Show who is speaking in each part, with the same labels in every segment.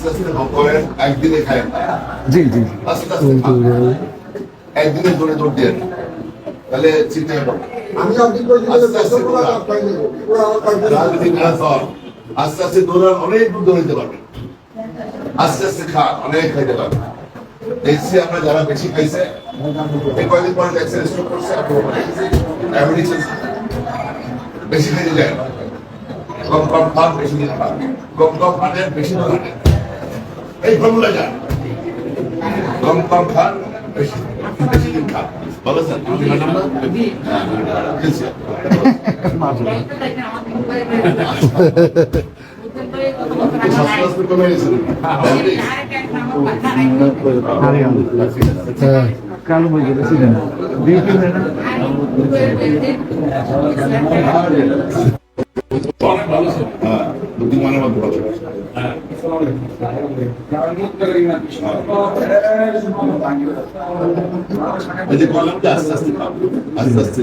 Speaker 1: আস্তে আস্তে ভোগ করেন একদিনে খায়
Speaker 2: জি জি।
Speaker 1: আস্তে আস্তে একদিনে দৌড়ে দৌড় দিয়ে। তাহলে চিন্তা করো
Speaker 3: আমি আপনি করে দিলে
Speaker 1: আস্তে আস্তে দৌড়ান।
Speaker 3: পাইনি পুরো আমার পাইনি
Speaker 1: রাজনীতি ম্যারাথন আস্তে আস্তে দৌড়ান অনেক দূর দৌড়াতে পারবেন আস্তে আস্তে খান অনেক খাইতে পারবেন দেখছি আমরা যারা বেশি খাইছে কয়েকদিন পরে ট্যাক্সের স্টক করছে বেশি খাইতে যায় কম কম খান বেশি দিন খান কম কম খানেন বেশি দিন এই ফর্মুলা যান কম কম খান বেশি বেশি দিন খান। স্যার না হ্যাঁ, কমে গেছে
Speaker 2: হ্যাঁ কালো
Speaker 1: হ্যাঁ। বুদ্ধিমানের মধ্যে ভালো এই যে বললাম যে আস্তে আস্তে খাও আস্তে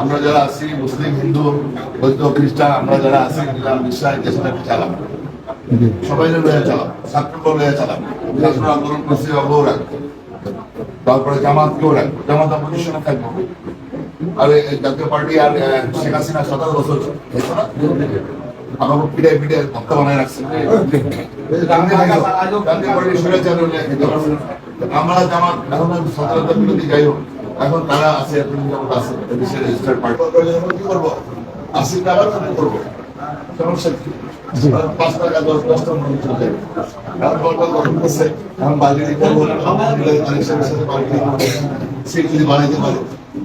Speaker 4: আমরা
Speaker 1: যারা আছি, মুসলিম, হিন্দু, বৌদ্ধ, খ্রিস্টান, আমরা যারা আছি বিশ্বাস দেশটা চালাম সবাই চালাম চালাম আন্দোলন করছে রাখব। তারপরে জামাতকেও রাখব। জামাত অপোজিশনে থাকব। আর জাতীয় পার্টি আর শেখ হাসিনা সতেরো বছর ভক্তা বানায়। আমরা জামাত এখন বিরোধী যাই হোক। এখন তারা আছে আসি আবার করব? সমস্যা কি? পাঁচ টাকা দশ দশটা মনে চলে এখন দলটা গঠন করছে এখন বাজেটি করব সাথে করব সে যদি বানাইতে পারে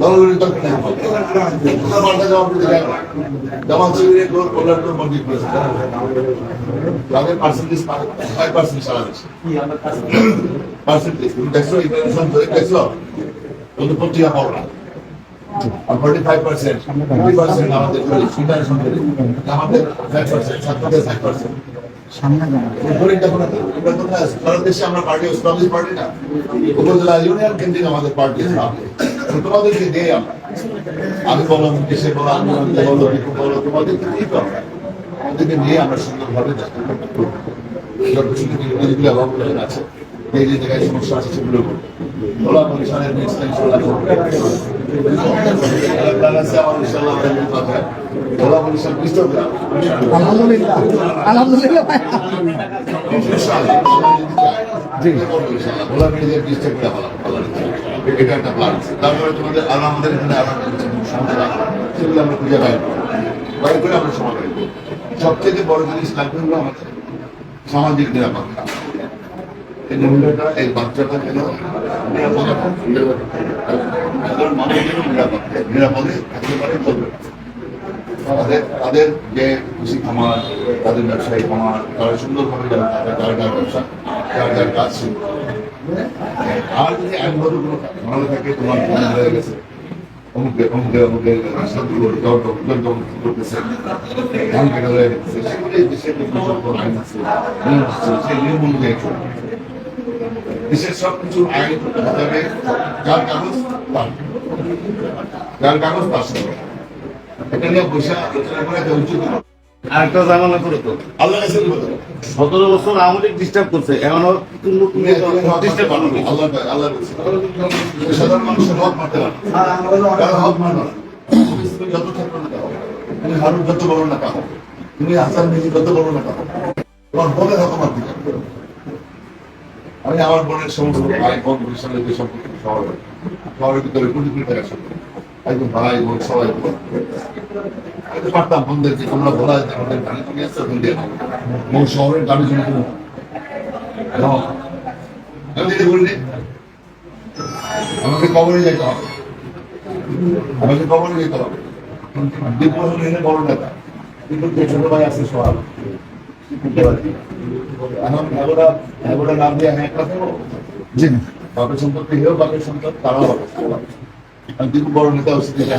Speaker 1: দলগুলির দরকার নেই পাল্টা জবাব দিতে যাবে না শিবিরের গোল কল্যাণপুর মসজিদ করেছে তাদের পার্সেন্টেজ ফাইভ পার্সেন্ট সারা দেশে পার্সেন্টেজ তুমি দেখছ ইন্টারন্যাশনাল ধরে দেখছ কিন্তু পত্রিকা পাবো না forty five percent fifty percent আমাদের ইন্টারন্যাশনাল ধরে আমাদের ফাইভ পার্সেন্ট ছাত্রদের ফাইভ পার্সেন্ট আমরা পার্টি ইসলামিক পার্টি না। উপজেলা ইউনিয়ন কেন্দ্রিক আমাদের পার্টি তোমাদেরকে দিয়ে আমরা। আমি বলো দেশে বলো আমি বলো রিকু বলো তোমাদেরকে দিয়ে তো আমাদেরকে নিয়ে আমরা সুন্দরভাবে দেখি অভাব আছে এই যে জায়গায় সমস্যা আছে সেগুলো ওলা পরিষদের নেক্সট টাইম ওলা
Speaker 2: আলহামদুলিল্লাহ। আলহামদুলিল্লাহ।
Speaker 1: জি। ওলা নিজের ডিস্ট্রিক্ট এটা একটা প্ল্যান তারপরে তোমাদের আর আমাদের এখানে আরও সমস্যা সেগুলো আমরা খুঁজে বাইর করব। বাইর করে আমরা সমাধান করব। সবথেকে বড় জিনিস লাগবে হলো আমাদের সামাজিক নিরাপত্তা। এই মহিলাটা, এই বাচ্চাটা কেন নিরাপদে? থাকতে পারে, চলবে তাদের তাদের যে কৃষি খামার, তাদের ব্যবসায়ী খামার, তারা সুন্দরভাবে যেন যার যার ব্যবসা যার যার কাজ। আর যদি আইনগত কোনো ঝামেলা থাকে তোমার ফোন গেছে, অমুকে অমুকে অমুকে করতেছে, ধান কেটে গেছে, সেগুলো দেশের যে বিশেষজ্ঞ আইন আছে, নিয়ম আছে, সেই নিয়ম অনুযায়ী চলবে দেশের সব আইন হিসাবে যার কাগজ তার যার তার সঙ্গে এটা নিয়ে বসে আলোচনা করে উচিত।
Speaker 4: আরেকটা জামানা করে তো
Speaker 1: আল্লাহ বলো।
Speaker 4: সতেরো বছর আওয়ামী লীগ ডিস্টার্ব করছে এমন তুমি
Speaker 1: হারুন যত বলো না কারও। তুমি হাসান মিজি যত বলো না কারও। তোমার বোনের হক মারতে পারো। আমি আমার বোনের সমস্ত ভাই বোন বরিশালের যে সম্পর্ক শহর শহরের ভিতরে কোটি কোটি টাকা সম্পর্ক একদম ভাই বোন সবাই আমি তো পারতাম বন্ধুদেরকে তোমরা বলা যেত আমাদের গাড়ি থেকে আসছে ওখান দিয়ে নাও। শহরের গাড়ি জন্য আমি যেটা আমাকে কবরে যেতে হবে। আমাকে কবরে যেতে হবে। এনে বড় নেতা। কিন্তু ছোট ভাই আছে সব এখন এগোটা এগোটা নাম দিয়ে হ্যাঁ কথা
Speaker 2: জি। না
Speaker 1: বাপের সম্পত্তি হেও বাপের সম্পদ তারাও বাপের সম্পদ। আমি কিন্তু বড় নেতা হচ্ছে দুই না।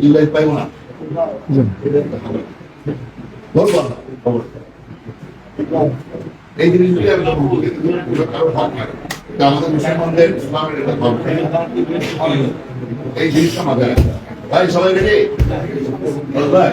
Speaker 2: জি
Speaker 1: এই জিনিসগুলি আমাদের মুসলমানদের ইসলামের এটা এই জিনিসটা মাথায় ভাই সবাই রেডি ভাই।